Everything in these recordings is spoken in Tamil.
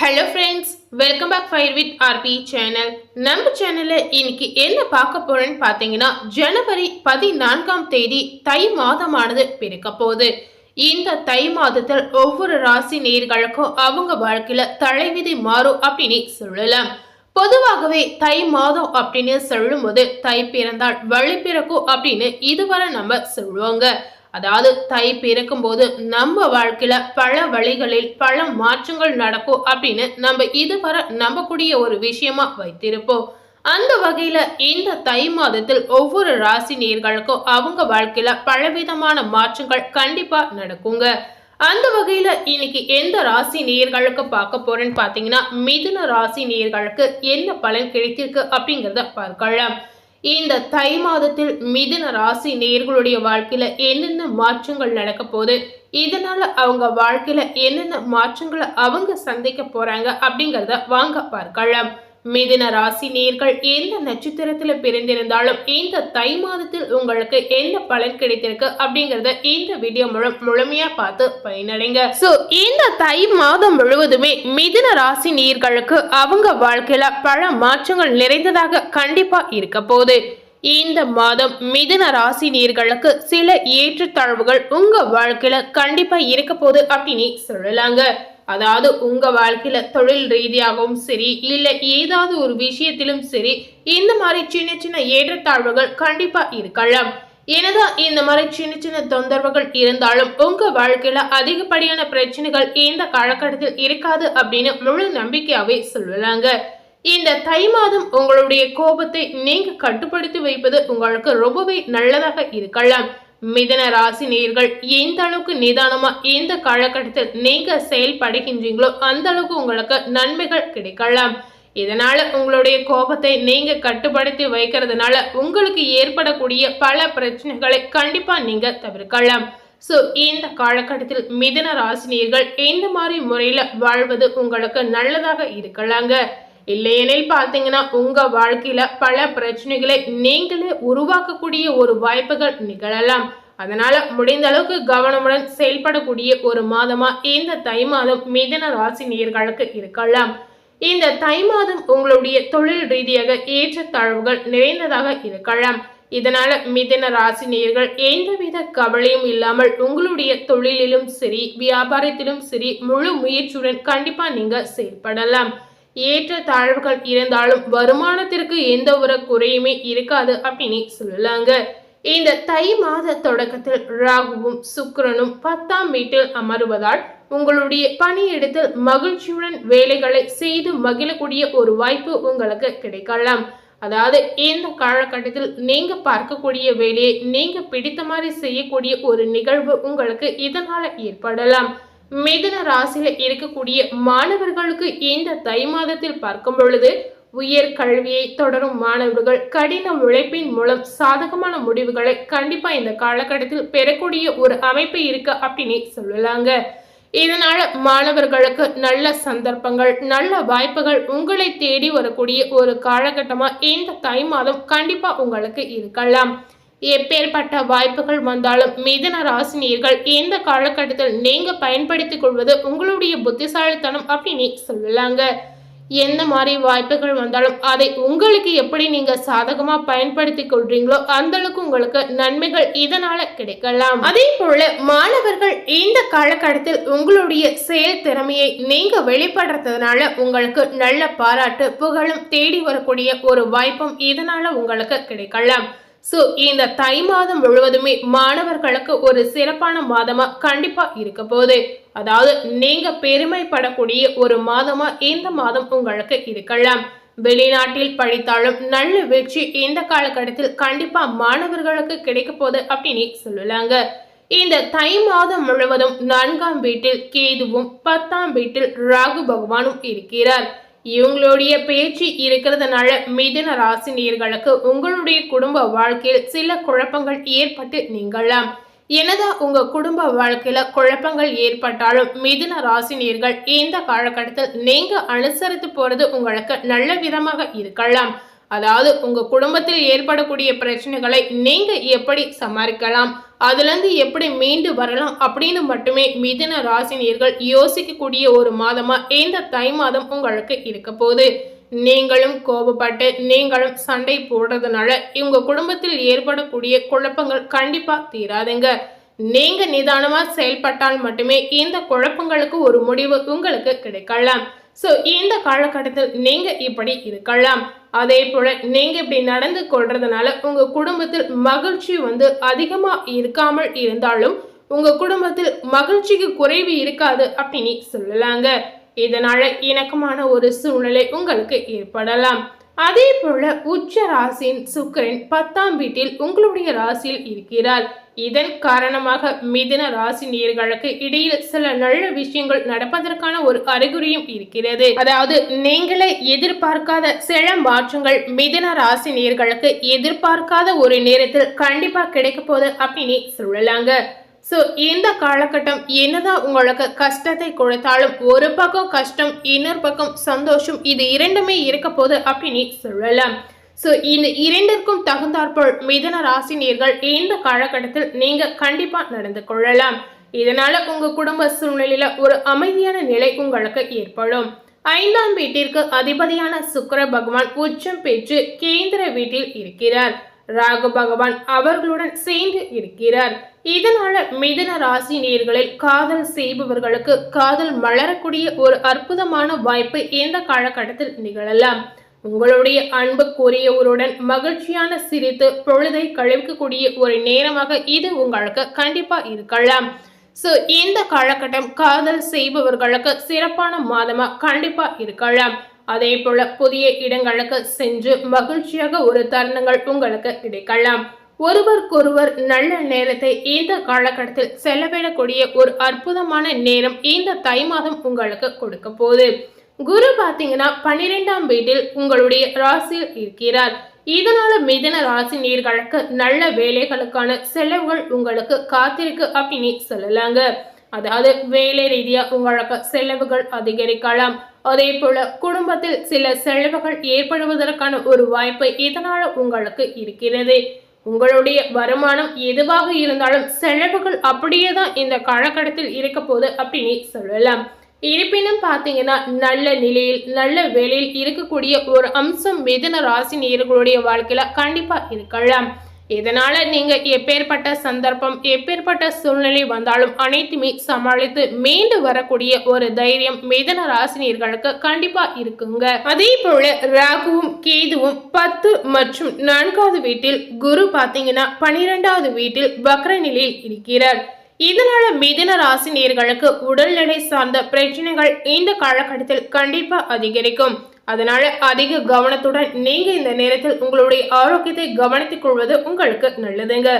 Hello friends welcome back fire with RP channel நம்ம சேனலில் இன்னைக்கு என்ன பார்க்க போறேன்னு பார்த்தீங்கன்னா ஜனவரி பதினான்காம் தேதி தை மாதமானது பிறக்க போகுது. இந்த தை மாதத்தில் ஒவ்வொரு ராசி நேர்களுக்கும் அவங்க வாழ்க்கையில தலைவிதி மாறும் அப்படின்னு சொல்லலாம். பொதுவாகவே தை மாதம் அப்படின்னு சொல்லும்போது தை பிறந்தால் வழி பிறக்கும் அப்படின்னு இதுவரை நம்ம சொல்லுவாங்க. அதாவது தை பிறக்கும் போது நம்ம வாழ்க்கையில பல வழிகளில் பல மாற்றங்கள் நடக்கும் அப்படின்னு நம்ம இதுவரை நம்பக்கூடிய ஒரு விஷயமா வைத்திருப்போம். அந்த வகையில இந்த தை மாதத்தில் ஒவ்வொரு ராசி நேர்களுக்கும் அவங்க வாழ்க்கையில பலவிதமான மாற்றங்கள் கண்டிப்பா நடக்குங்க. அந்த வகையில இன்னைக்கு எந்த ராசி நேர்களுக்கு பார்க்க போறேன்னு பாத்தீங்கன்னா மிதுன ராசி நேர்களுக்கு என்ன பலன் கிடைத்திருக்கு அப்படிங்கிறத பார்க்கலாம். இந்த தை மாதத்தில் மிதுன ராசி நேர்களுடைய வாழ்க்கையில என்னென்ன மாற்றங்கள் நடக்க போகுது? இதனால அவங்க வாழ்க்கையில என்னென்ன மாற்றங்களை அவங்க சந்திக்க போறாங்க அப்படிங்கறத வாங்க பார்க்கலாம். மிதுன ராசி நேர்கள் எந்த நட்சத்திரத்துல பிறந்திருந்தாலும் இந்த தை மாதத்தில் உங்களுக்கு என்ன பலன் கிடைத்திருக்கு அப்படிங்கறத இந்த வீடியோ மூலம் முழுமையா பார்த்து பயனடைங்க. சோ இந்த தை மாதம் முழுவதுமே மிதுன ராசி நேர்களுக்கு அவங்க வாழ்க்கையில பல மாற்றங்கள் நிறைந்ததாக கண்டிப்பா இருக்க போகுது. இந்த மாதம் மிதுன ராசி நீர்களுக்கு சில ஏற்றத்தாழ்வுகள் உங்க வாழ்க்கையில கண்டிப்பா இருக்க போகுது அப்படின்னு சொல்லலாங்க. அதாவது உங்க வாழ்க்கையில தொழில் ரீதியாகவும் சரி இல்ல ஏதாவது ஒரு விஷயத்திலும் சரி இந்த மாதிரி சின்ன சின்ன ஏற்றத்தாழ்வுகள் கண்டிப்பா இருக்கலாம். என்னதான் இந்த மாதிரி சின்ன சின்ன தொந்தரவுகள் இருந்தாலும் உங்க வாழ்க்கையில அதிகப்படியான பிரச்சனைகள் இந்த காலகட்டத்தில் இருக்காது அப்படின்னு முழு நம்பிக்கையாவே சொல்லலாங்க இந்த தை மாதம் உங்களுடைய கோபத்தை நீங்க கட்டுப்படுத்தி வைப்பது உங்களுக்கு ரொம்பவே நல்லதாக இருக்கலாம். மிதன ராசி நேர்கள் எந்த அளவுக்கு நிதானமா எந்த காலகட்டத்தில் நீங்க செயல்படுகின்றீங்களோ அந்த அளவுக்கு உங்களுக்கு நன்மைகள் கிடைக்கலாம். இதனால உங்களுடைய கோபத்தை நீங்க கட்டுப்படுத்தி வைக்கிறதுனால உங்களுக்கு ஏற்படக்கூடிய பல பிரச்சனைகளை கண்டிப்பா நீங்க தவிர்க்கலாம். ஸோ இந்த காலகட்டத்தில் மிதன ராசினியர்கள் எந்த மாதிரி முறையில் வாழ்வது உங்களுக்கு நல்லதாக இருக்கலாங்க? இல்லையெனில் பார்த்தீங்கன்னா உங்க வாழ்க்கையில பல பிரச்சனைகளை நீங்களே உருவாக்கக்கூடிய ஒரு வாய்ப்புகள் நிகழலாம். அதனால முடிந்த அளவுக்கு கவனமுடன் செயல்படக்கூடிய ஒரு மாதமா இந்த தை மாதம் மிதன ராசி நேர்களுக்கு இருக்கலாம். இந்த தை மாதம் உங்களுடைய தொழில் ரீதியாக ஏற்றத்தாழ்வுகள் நிறைந்ததாக இருக்கலாம். இதனால மிதன ராசி நேர்கள் எந்தவித கவலையும் இல்லாமல் உங்களுடைய தொழிலிலும் சரி வியாபாரத்திலும் சரி முழு முயற்சியுடன் கண்டிப்பா நீங்க செயல்படலாம். ஏற்ற தாழ்வுகள் இருந்தாலும் வருமானத்திற்கு எந்த ஒரு குறையுமே இருக்காது அப்படின்னு சொல்லலாங்க. இந்த தை மாத தொடக்கத்தில் ராகுவும் சுக்கரனும் பத்தாம் வீட்டில் அமருவதால் உங்களுடைய பணியிடத்தில் மகிழ்ச்சியுடன் வேலைகளை செய்து மகிழக்கூடிய ஒரு வாய்ப்பு உங்களுக்கு கிடைக்கலாம். அதாவது இந்த காலகட்டத்தில் நீங்க பார்க்கக்கூடிய வேலையை நீங்க பிடித்த மாதிரி செய்யக்கூடிய ஒரு நிகழ்வு உங்களுக்கு இதனால ஏற்படலாம். மிதுன ராசியில இருக்கக்கூடிய மாணவர்களுக்கு இந்த தை மாதத்தில் பார்க்கும் பொழுது உயர் கல்வியை தொடரும் மாணவர்கள் கடின உழைப்பின் மூலம் சாதகமான முடிவுகளை கண்டிப்பா இந்த காலகட்டத்தில் பெறக்கூடிய ஒரு அமைப்பு இருக்கு அப்படின்னு சொல்லலாங்க. இதனால மாணவர்களுக்கு நல்ல சந்தர்ப்பங்கள் நல்ல வாய்ப்புகள் உங்களை தேடி வரக்கூடிய ஒரு காலகட்டமா இந்த தை மாதம் கண்டிப்பா உங்களுக்கு இருக்கலாம். எப்பேற்பட்ட வாய்ப்புகள் வந்தாலும் மிதன ராசினியர்கள் இந்த காலகட்டத்தில் நீங்க பயன்படுத்திக் கொள்வது உங்களுடைய புத்திசாலித்தனம் அப்படின்னு சொல்லலாங்க. எந்த மாதிரி வாய்ப்புகள் வந்தாலும் அதை உங்களுக்கு எப்படி நீங்க சாதகமா பயன்படுத்தி கொள்றீங்களோ அந்த அளவுக்கு உங்களுக்கு நன்மைகள் இதனால கிடைக்கலாம். அதே போல மாணவர்கள் இந்த காலகட்டத்தில் உங்களுடைய செயல் திறமையை நீங்க வெளிப்படுறதுனால உங்களுக்கு நல்ல பாராட்டு புகழும் தேடி வரக்கூடிய ஒரு வாய்ப்பும் இதனால உங்களுக்கு கிடைக்கலாம். ஸோ இந்த தை மாதம் முழுவதுமே மாணவர்களுக்கு ஒரு சிறப்பான மாதமா கண்டிப்பா இருக்க போகுது. அதாவது நீங்க பெருமைப்படக்கூடிய ஒரு மாதமா இந்த மாதம் உங்களுக்கு இருக்கலாம். வெளிநாட்டில் படித்தாலும் நல்ல வெற்றி இந்த காலகட்டத்தில் கண்டிப்பா மாணவர்களுக்கு கிடைக்க போகுது அப்படின்னு சொல்லலாங்க. இந்த தை மாதம் முழுவதும் நான்காம் வீட்டில் கேதுவும் பத்தாம் வீட்டில் ராகு பகவானும் இருக்கிறார். இவங்களுடைய பேச்சு இருக்கிறதுனால மிதுன ராசினியர்களுக்கு உங்களுடைய குடும்ப வாழ்க்கையில் சில குழப்பங்கள் ஏற்பட்டு நீங்களாம் என்னதான் உங்க குடும்ப வாழ்க்கையில குழப்பங்கள் ஏற்பட்டாலும் மிதுன ராசினியர்கள் இந்த காலகட்டத்தில் நீங்க அனுசரித்து போறது உங்களுக்கு நல்ல விதமாக இருக்கலாம். அதாவது உங்க குடும்பத்தில் ஏற்படக்கூடிய பிரச்சனைகளை நீங்க எப்படி சமாளிக்கலாம்? அதுலேருந்து எப்படி மீண்டு வரலாம் அப்படின்னு மட்டுமே மிதுன ராசினியர்கள் யோசிக்கக்கூடிய ஒரு மாதமாக இந்த தை மாதம் உங்களுக்கு இருக்க போகுது. நீங்களும் கோபப்பட்டு நீங்களும் சண்டை போடுறதுனால உங்கள் குடும்பத்தில் ஏற்படக்கூடிய குழப்பங்கள் கண்டிப்பாக தீராதுங்க. நீங்கள் நிதானமாக செயல்பட்டால் மட்டுமே இந்த குழப்பங்களுக்கு ஒரு முடிவு உங்களுக்கு கிடைக்கலாம். ஸோ இந்த காலகட்டத்தில் நீங்கள் இப்படி இருக்கலாம். அதே போல் நீங்கள் இப்படி நடந்து கொள்றதுனால உங்கள் குடும்பத்தில் மகிழ்ச்சி வந்து அதிகமாக இருக்காமல் இருந்தாலும் உங்கள் குடும்பத்தில் மகிழ்ச்சிக்கு குறைவு இருக்காது அப்படின்னு சொல்லலாங்க. இதனால் இணக்கமான ஒரு சூழ்நிலை உங்களுக்கு ஏற்படலாம். அதே போல உச்ச ராசியின் சுக்கரன் பத்தாம் வீட்டில் உங்களுடைய ராசியில் இருக்கிறார். இதன் காரணமாக மிதன ராசி நேர்களுக்கு இடையில் சில நல்ல விஷயங்கள் நடப்பதற்கான ஒரு அறிகுறியும் இருக்கிறது. அதாவது நீங்களே எதிர்பார்க்காத சில மாற்றங்கள் மிதன ராசி நேர்களுக்கு எதிர்பார்க்காத ஒரு நேரத்தில் கண்டிப்பா கிடைக்க போகுது அப்படின்னு சொல்லலாங்க. ஸோ இந்த காலகட்டம் என்னதான் உங்களுக்கு கஷ்டத்தை கொடுத்தாலும் ஒரு பக்கம் கஷ்டம் இன்னொரு பக்கம் சந்தோஷம் இது இரண்டுமே இருக்க போது அப்படின்னு சொல்லலாம். ஸோ இந்த இரண்டிற்கும் தகுந்தாற்போல் மிதன ராசினியர்கள் இந்த காலகட்டத்தில் நீங்க கண்டிப்பா நடந்து கொள்ளலாம். இதனால உங்க குடும்ப சூழ்நிலையில ஒரு அமைதியான நிலை உங்களுக்கு ஏற்படும். ஐந்தாம் வீட்டிற்கு அதிபதியான சுக்கர பகவான் உச்சம் பெற்று கேந்திர வீட்டில் இருக்கிறார். ராகு பகவான் அவர்களுடன் சேர்ந்து இருக்கிறார். இதனால மிதன ராசி நேர்களில் காதல் செய்பவர்களுக்கு காதல் மலரக்கூடிய ஒரு அற்புதமான வாய்ப்பு இந்த காலகட்டத்தில் நிகழலாம். உங்களுடைய அன்புக்குரியவருடன் மகிழ்ச்சியான சிரித்து பொழுதை கழிக்கக்கூடிய ஒரு நேரமாக இது உங்களுக்கு கண்டிப்பா இருக்கலாம். ஸோ இந்த காலகட்டம் காதல் செய்பவர்களுக்கு சிறப்பான மாதமா கண்டிப்பா இருக்கலாம். அதே போல புதிய இடங்களுக்கு சென்று மகிழ்ச்சியாக ஒரு தருணங்கள் உங்களுக்கு கிடைக்கலாம். ஒருவருக்கொருவர் நல்ல நேரத்தை இந்த காலகட்டத்தில் செலவிடக்கூடிய ஒரு அற்புதமான நேரம் இந்த தை மாதம் உங்களுக்கு கொடுக்க போகுது. குரு பார்த்தீங்கன்னா பன்னிரெண்டாம் வீட்டில் உங்களுடைய ராசியில் இருக்கிறார். இதனால மிதன ராசி நீர்களுக்கு நல்ல வேலைகளுக்கான செலவுகள் உங்களுக்கு காத்திருக்கு அப்படின்னு சொல்லலாங்க. அதாவது வேலை ரீதியா உங்களுக்கு செலவுகள் அதிகரிக்கலாம். அதே போல குடும்பத்தில் சில செலவுகள் ஏற்படுவதற்கான ஒரு வாய்ப்பு இதனால உங்களுக்கு இருக்கிறது. உங்களுடைய வருமானம் எதுவாக இருந்தாலும் செலவுகள் அப்படியே தான் இந்த காலகட்டத்தில் இருக்க போகுது அப்படின்னு சொல்லலாம். இருப்பினும் பார்த்தீங்கன்னா நல்ல நிலையில் நல்ல வேலையில் இருக்கக்கூடிய ஒரு அம்சம் மிதன ராசி நேர்களுடைய வாழ்க்கையில கண்டிப்பா இருக்கலாம். இதனால நீங்க எப்பேற்பட்ட சந்தர்ப்பம் எப்பேற்பட்ட சூழ்நிலை வந்தாலும் அனைத்துமே சமாளித்து மீண்டு வரக்கூடிய ஒரு தைரியம் மிதன ராசினியர்களுக்கு கண்டிப்பா இருக்குங்க. அதே போல ராகுவும் கேதுவும் பத்து மற்றும் நான்காவது வீட்டில் குரு பாத்தீங்கன்னா பனிரெண்டாவது வீட்டில் வக்ர நிலையில் இருக்கிறார். இதனால மிதன ராசி நேர்களுக்கு உடல்நிலை சார்ந்த பிரச்சனைகள் இந்த காலகட்டத்தில் கண்டிப்பா அதிகரிக்கும். அதனால அதிக கவனத்துடன் நீங்க இந்த நேரத்தில் உங்களுடைய ஆரோக்கியத்தை கவனித்துக் கொள்வது உங்களுக்கு நல்லதுங்க.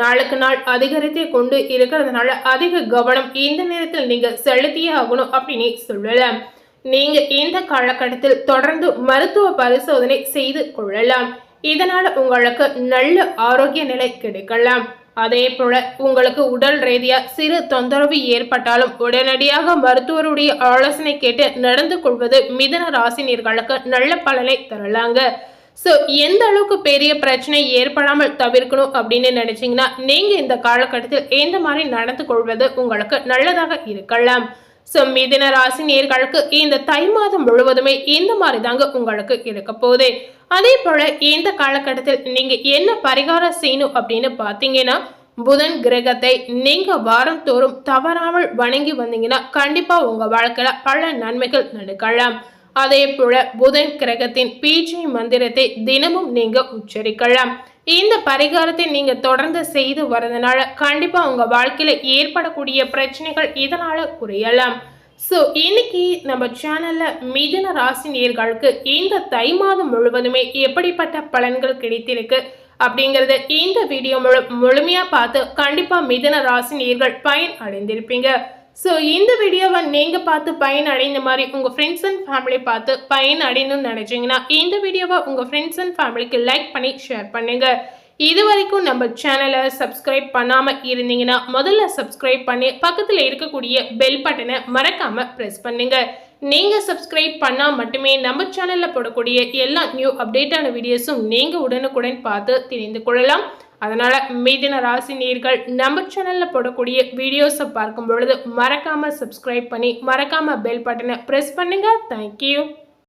நாளுக்கு நாள் அதிகரித்தே கொண்டு இருக்கிறதுனால அதிக கவனம் இந்த நேரத்தில் நீங்க செலுத்தியே ஆகணும் அப்படின்னு சொல்லலாம் நீங்க இந்த காலகட்டத்தில் தொடர்ந்து மருத்துவ பரிசோதனை செய்து கொள்ளலாம். இதனால உங்களுக்கு நல்ல ஆரோக்கிய நிலை கிடைக்கலாம். அதே போல உங்களுக்கு உடல் ரீதியாக சிறு தொந்தரவு ஏற்பட்டாலும் உடனடியாக மருத்துவருடைய ஆலோசனை கேட்டு நடந்து கொள்வது மிதன ராசினியர்களுக்கு நல்ல பலனை தரலாங்க. ஸோ எந்த அளவுக்கு பெரிய பிரச்சனை ஏற்படாமல் தவிர்க்கணும் அப்படின்னு நினச்சிங்கன்னா நீங்கள் இந்த காலகட்டத்தில் எந்த மாதிரி நடந்து கொள்வது உங்களுக்கு நல்லதாக இருக்கலாம். ஸோ மிதின ராசி நேர்களுக்கு இந்த தை மாதம் முழுவதுமே இந்த மாதிரி தாங்க உங்களுக்கு இருக்க போகுது. அதே போல இந்த காலகட்டத்தில் நீங்க என்ன பரிகாரம் செய்யணும் அப்படின்னு பார்த்தீங்கன்னா புதன் கிரகத்தை நீங்க வாரம் தோறும் தவறாமல் வணங்கி வந்தீங்கன்னா கண்டிப்பா உங்க வாழ்க்கையில பல நன்மைகள் நடக்கலாம். அதே போல புதன் கிரகத்தின் பீச்சை மந்திரத்தை தினமும் நீங்க உச்சரிக்கலாம். இந்த பரிகாரத்தை நீங்கள் தொடர்ந்து செய்து வரதுனால கண்டிப்பாக உங்கள் வாழ்க்கையில் ஏற்படக்கூடிய பிரச்சனைகள் இதனால் குறையலாம். ஸோ இன்னைக்கு நம்ம சேனலில் மிதுன ராசி நேர்களுக்கு இந்த தை மாதம் முழுவதுமே எப்படிப்பட்ட பலன்கள் கிடைத்திருக்கு அப்படிங்கிறத இந்த வீடியோ முழு முழுமையாக பார்த்து கண்டிப்பாக மிதுன ராசி நேர்கள் பயன் அடைந்திருப்பீங்க. ஸோ இந்த வீடியோவை நீங்கள் பார்த்து பயன் அடைந்த மாதிரி உங்கள் ஃப்ரெண்ட்ஸ் அண்ட் ஃபேமிலி பார்த்து பயன் அடையணும்னு நினச்சிங்கன்னா இந்த வீடியோவை உங்கள் ஃப்ரெண்ட்ஸ் அண்ட் ஃபேமிலிக்கு லைக் பண்ணி ஷேர் பண்ணுங்கள் இது வரைக்கும் நம்ம சேனலை சப்ஸ்கிரைப் பண்ணாமல் இருந்தீங்கன்னா முதல்ல சப்ஸ்கிரைப் பண்ணி பக்கத்தில் இருக்கக்கூடிய பெல் பட்டனை மறக்காமல் ப்ரெஸ் பண்ணுங்கள் நீங்கள் சப்ஸ்கிரைப் பண்ணால் மட்டுமே நம்ம சேனலில் போடக்கூடிய எல்லா நியூ அப்டேட்டான வீடியோஸும் நீங்கள் உடனுக்குடன் பார்த்து தெரிந்து கொள்ளலாம். அதனால் மீதின ராசி நீர்கள் நம்ம சேனலில் போடக்கூடிய வீடியோஸை பார்க்கும் பொழுது மறக்காமல் சப்ஸ்கிரைப் பண்ணி மறக்காமல் பெல் பட்டனை ப்ரெஸ் பண்ணுங்கள் தேங்க்யூ